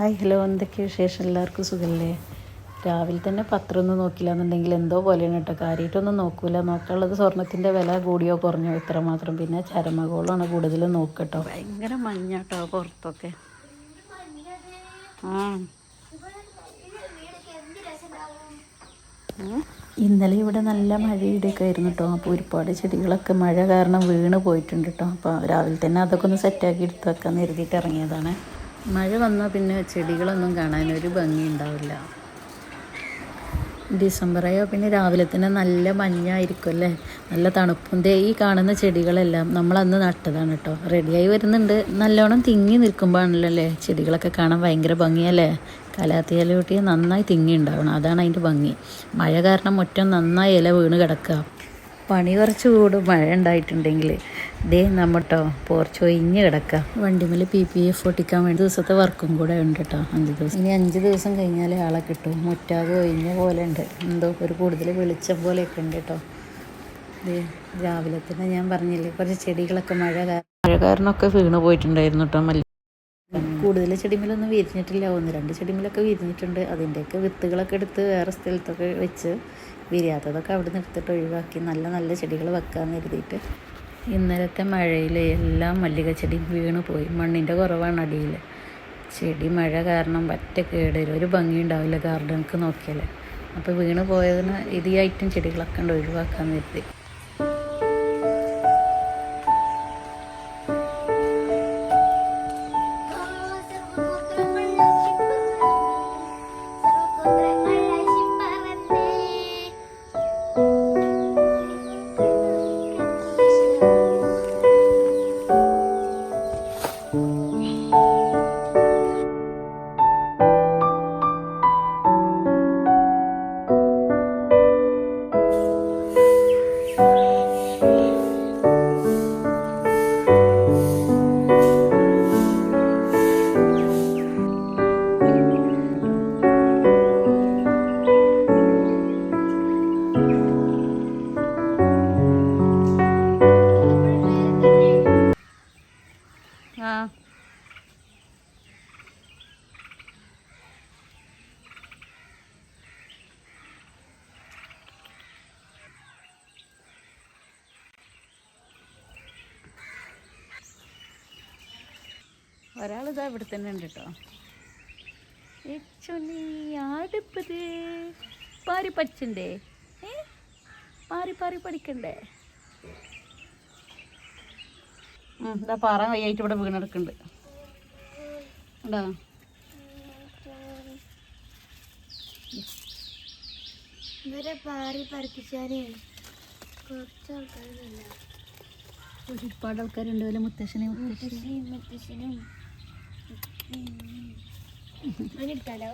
Hi hello. എന്തൊക്കെ വിശേഷം? എല്ലാവർക്കും സുഖമല്ലേ രാവിലെ തന്നെ പത്രം ഒന്നും നോക്കില്ല എന്നുണ്ടെങ്കിൽ എന്തോ പോലെയാണ് കേട്ടോ. കാര്യമായിട്ടൊന്നും നോക്കൂല. നോക്കാനുള്ളത് സ്വർണത്തിന്റെ വില കൂടിയോ കുറഞ്ഞോ ഇത്ര മാത്രം. പിന്നെ ചരമകോളാണ് കൂടുതലും നോക്കട്ടോ. ഭയങ്കര മഞ്ഞാട്ടോ പുറത്തൊക്കെ. ആ. ഇന്നലെ ഇവിടെ നല്ല മഴയുടെയൊക്കെ ആയിരുന്നു കേട്ടോ. അപ്പോൾ ഒരുപാട് ചെടികളൊക്കെ മഴ കാരണം വീണ് പോയിട്ടുണ്ട് കേട്ടോ. അപ്പോൾ രാവിലെ തന്നെ അതൊക്കെ ഒന്ന് സെറ്റാക്കി എടുത്ത് വെക്കാൻ കരുതിയിട്ട് ഇറങ്ങിയതാണ്. മഴ വന്നാൽ പിന്നെ ചെടികളൊന്നും കാണാൻ ഒരു ഭംഗി ഉണ്ടാവില്ല ഡിസംബറായോ പിന്നെ രാവിലെ തന്നെ നല്ല മഞ്ഞായിരിക്കും അല്ലേ? നല്ല തണുപ്പും ദേ ഈ കാണുന്ന ചെടികളെല്ലാം നമ്മളന്ന് നട്ടതാണ് കേട്ടോ റെഡിയായി വരുന്നുണ്ട്. നല്ലോണം തിങ്ങി നിൽക്കുമ്പോഴാണല്ലോ അല്ലേ? ചെടികളൊക്കെ കാണാൻ ഭയങ്കര ഭംഗിയല്ലേ കലാത്തിയിലൂട്ടി നന്നായി തിങ്ങി ഉണ്ടാവണം. അതാണ് അതിന്റെ ഭംഗി. മഴ കാരണം മുറ്റം നന്നായി ഇല വീണ് കിടക്കുക. പണി കുറച്ച് കൂടും. മഴ ഉണ്ടായിട്ടുണ്ടെങ്കിൽ. ദേ നമ്മട്ടോ പോർച്ച് ഒഴിഞ്ഞ് കിടക്കുക വണ്ടിമേൽ പി പി എഫ് ഒട്ടിക്കാൻ വേണ്ടി ദിവസത്തെ വർക്കും കൂടെ ഉണ്ട് കേട്ടോ അഞ്ച് ദിവസം. ഇനി അഞ്ച് ദിവസം കഴിഞ്ഞാലേ ആളെ കിട്ടും. മുറ്റാകെ ഒഴിഞ്ഞ പോലെ ഉണ്ട്. എന്തോ ഒരു കൂടുതൽ വെളിച്ചം പോലെയൊക്കെ ഉണ്ട് കേട്ടോ ദേ രാവിലെ തന്നെ ഞാൻ പറഞ്ഞില്ലേ കുറച്ച് ചെടികളൊക്കെ മഴ കാരണം മഴ കാരണമൊക്കെ വീണ് പോയിട്ടുണ്ടായിരുന്നു കേട്ടോ മല്ലി കൂടുതൽ ചെടിമേലൊന്നും വിരിഞ്ഞിട്ടില്ല. ഒന്ന് രണ്ട് ചെടിമേലൊക്കെ വിരിഞ്ഞിട്ടുണ്ട്. അതിന്റെയൊക്കെ വിത്തുകളൊക്കെ എടുത്ത് വേറെ സ്ഥലത്തൊക്കെ വെച്ച് വിരിയാത്തതൊക്കെ അവിടെ നിന്ന് എടുത്തിട്ട് ഒഴിവാക്കി. നല്ല നല്ല ചെടികൾ വെക്കാമെന്ന് കരുതിയിട്ട്. ഇന്നലത്തെ മഴയിൽ എല്ലാം മല്ലിക ചെടി വീണ് പോയി. മണ്ണിന്റെ കുറവാണ് അടിയിൽ ചെടി മഴ കാരണം പറ്റ കേടുവരും ഒരു ഭംഗി ഉണ്ടാവില്ല ഗാർഡനക്ക് നോക്കിയാൽ അപ്പോൾ വീണ് പോയതിന് ഇതിയായിട്ടും ചെടികളൊക്കെ ഉണ്ട് ഒഴിവാക്കാൻ കരുതി. ഒരാളിതാ ഇവിടെ തന്നെ ഉണ്ട് കേട്ടോ ഏച്ചോനി ആടിപ്പത്. പാരി പഠിച്ചണ്ടേ? ഏ പാരി പാരി പഠിക്കണ്ടേ? ഇതാ പാറ കൈയായിട്ട് ഇവിടെ വീണെടുക്കുന്നുണ്ട്. ഉണ്ടോ ഇവരെ പാറി പറിപ്പിച്ചാലേ കുറച്ച് ആൾക്കാരൊന്നുമില്ല ഒരുപാട് ആൾക്കാരുണ്ട് മുത്തശ്ശനെ മുത്തശ്ശനും മുത്തശ്ശനും. മുത്തശ്ശനും അതിനെടുത്താലോ